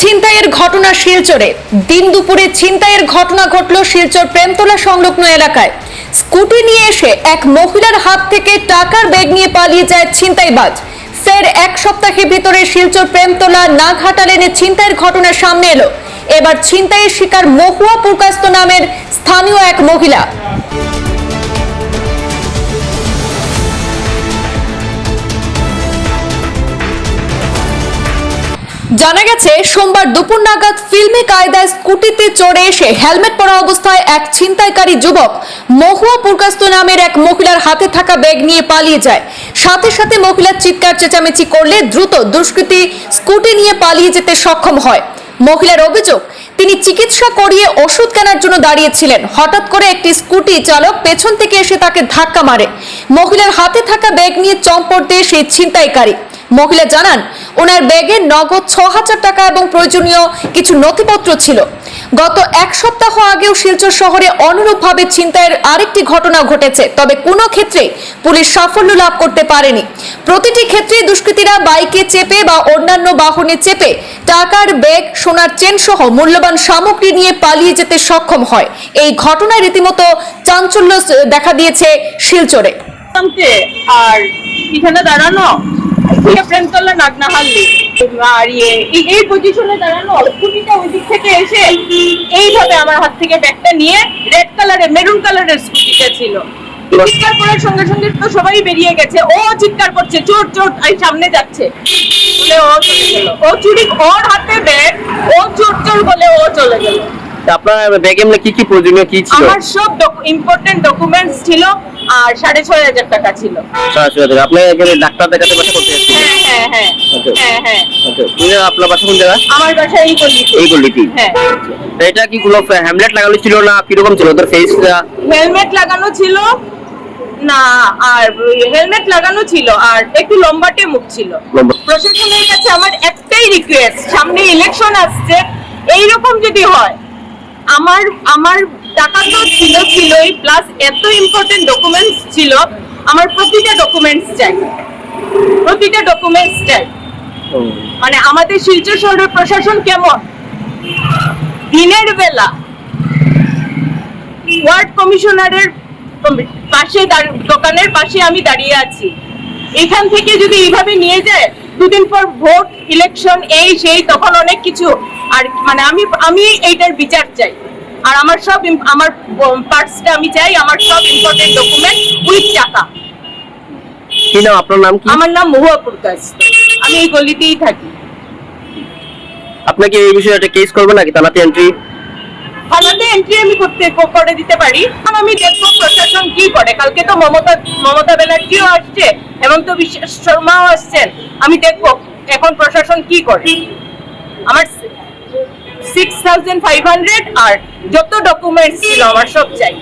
ছিনতাইয়ের ঘটনা শিলচরে। দিন দুপুরে ছিনতাইয়ের ঘটনা ঘটল শিলচর প্রেমতলা সংলগ্ন এলাকায়। স্কুটি নিয়ে এসে এক মহিলার হাত থেকে টাকার ব্যাগ নিয়ে পালিয়ে যায় ছিনতাইবাজ। ফের এক সপ্তাহের ভিতরে শিলচর প্রেমতলা নাঘাটা লেনে ছিনতাইয়ের ঘটনা সামনে এলো। এবার ছিনতাইয়ের শিকার মহুয়া পুরকাস্ত নামের স্থানীয় এক মহিলা। জানা গেছে, সোমবার দুপুর নাগাদ ফিল্মি কায়দায় স্কুটিতে চড়ে এসে হেলমেট পরা অবস্থায় এক ছিনতাইকারী যুবক মহুয়া পুরকাস্ত নামের এক মহিলার হাতে থাকা ব্যাগ নিয়ে পালিয়ে যায়। সাথে সাথে মহিলার চিৎকার, চেঁচামেচি করলে দ্রুত দুষ্কৃতী স্কুটি নিয়ে পালিয়ে যেতে সক্ষম হয়। মহিলার অভিযোগ, তিনি চিকিৎসা করিয়ে ওষুধ কেনার জন্য দাঁড়িয়েছিলেন। হঠাৎ করে একটি স্কুটি চালক পেছন থেকে এসে তাকে ধাক্কা মারে। মহিলার হাতে থাকা ব্যাগ নিয়ে চম্পট দিয়ে সেই ছিনতাইকারী। মহিলা জানান, ওনার ব্যাগে নগদ ছ হাজার টাকা এবং প্রয়োজনীয় কিছু নথিপত্র ছিল। গত এক সপ্তাহ আগেও শিলচর শহরে অনুরূপভাবে ছিনতাইয়ের আরেকটি ঘটনা ঘটেছে, তবে কোনো ক্ষেত্রে পুলিশ সাফল্য লাভ করতে পারেনি। প্রতিটি ক্ষেত্রে দুষ্কৃতীরা বাইকে চেপে বা অন্যান্য বাহনে চেপে টাকার ব্যাগ, সোনার চেন সহ মূল্যবান সামগ্রী নিয়ে পালিয়ে যেতে সক্ষম হয়। এই ঘটনায় রীতিমতো চাঞ্চল্য দেখা দিয়েছে শিলচরে। আর এখানে দাঁড়ানো নাগনাহাল্লি আর ইয়ে এই- পজিশনে দাঁড়ানো ওই দিক থেকে এসে এইভাবে আমার হাত থেকে ব্যাগটা নিয়ে রেড কালারের মেরুন কালারের ছিল। চিৎকার করার সঙ্গে সঙ্গে তো সবাই বেরিয়ে গেছে। ও চিৎকার করছে চোর চোর এই সামনে যাচ্ছে। বলে ও চলে গেল। ও চুরি ওর হাতে ব্যাগ ও চোর চোর বলে ও চলে গেল। আপনার ব্যাগে এমনি কি কি প্রয়োজনীয় কি ছিল? আমার সব ইম্পর্টেন্ট ডকুমেন্টস ছিল আর সাড়ে ছয় হাজার টাকা ছিল। সরাসরি আছে। আপনি এখানে ডাক্তার দেখাতে এসেছেন হ্যাঁ হ্যাঁ। হ্যাঁ আচ্ছা। হ্যাঁ হ্যাঁ। আচ্ছা। কোন আপনার বাসা কোন জায়গা আমার বাসা এই গলিতে এই গল্লিটি হ্যাঁ। তা এটা কি কোনো হ্যামলেট লাগানো ছিল না কীরকম ছিল তোর ফেসটা হেলমেট লাগানো ছিল না আর হেলমেট লাগানো ছিল আর একটু লম্বাটে মুখ ছিল। প্রশাসনের কাছে আমার একটাই রিকোয়েস্ট সামনে ইলেকশন আসছে এইরকম যদি হয় আমার আমার টাকা তো ছিল ছিলই প্লাস এত ইম্পর্টেন্ট ডকুমেন্টস ছিল আমার প্রতিটা ডকুমেন্টস চাই। প্রতিটা ডকুমেন্টস চাই মানে আমাদের শিলচর শহরের প্রশাসন কেমন? দিনের বেলা ওয়ার্ড কমিশনারের পাশে দোকানের পাশে আমি দাঁড়িয়ে আছি। এখান থেকে যদি এইভাবে নিয়ে যায় দুদিন পর ভোট ইলেকশন এই সেই তখন অনেক কিছু আর মানে আমি আমি এইটার বিচার চাই। আর আমার সব আমার পার্টসটা আমি চাই আমার সব ইম্পর্টেন্ট ডকুমেন্ট উইথ টাকা। কি নাম? আপনার নাম কি? আমার নাম মহুয়া পুরকাস আমি এই গলিতেই থাকি। আপনাকে এই বিষয়ে একটা কেস করবে নাকি? থানাতে এন্ট্রি থানাতে এন্ট্রি আমি করতে করে দিতে পারি। আমি দেখব প্রশাসন কি করে। কালকে তো মমতা মমতা ব্যানার্জিও আসছে হেমন্ত বিশ্ব শর্মাও আসছেন। আমি দেখব এখন প্রশাসন কি করে। আমার সিক্স থাউজেন্ড ফাইভ হান্ড্রেড আর যত ডকুমেন্টস ছিল আমার সব চাই।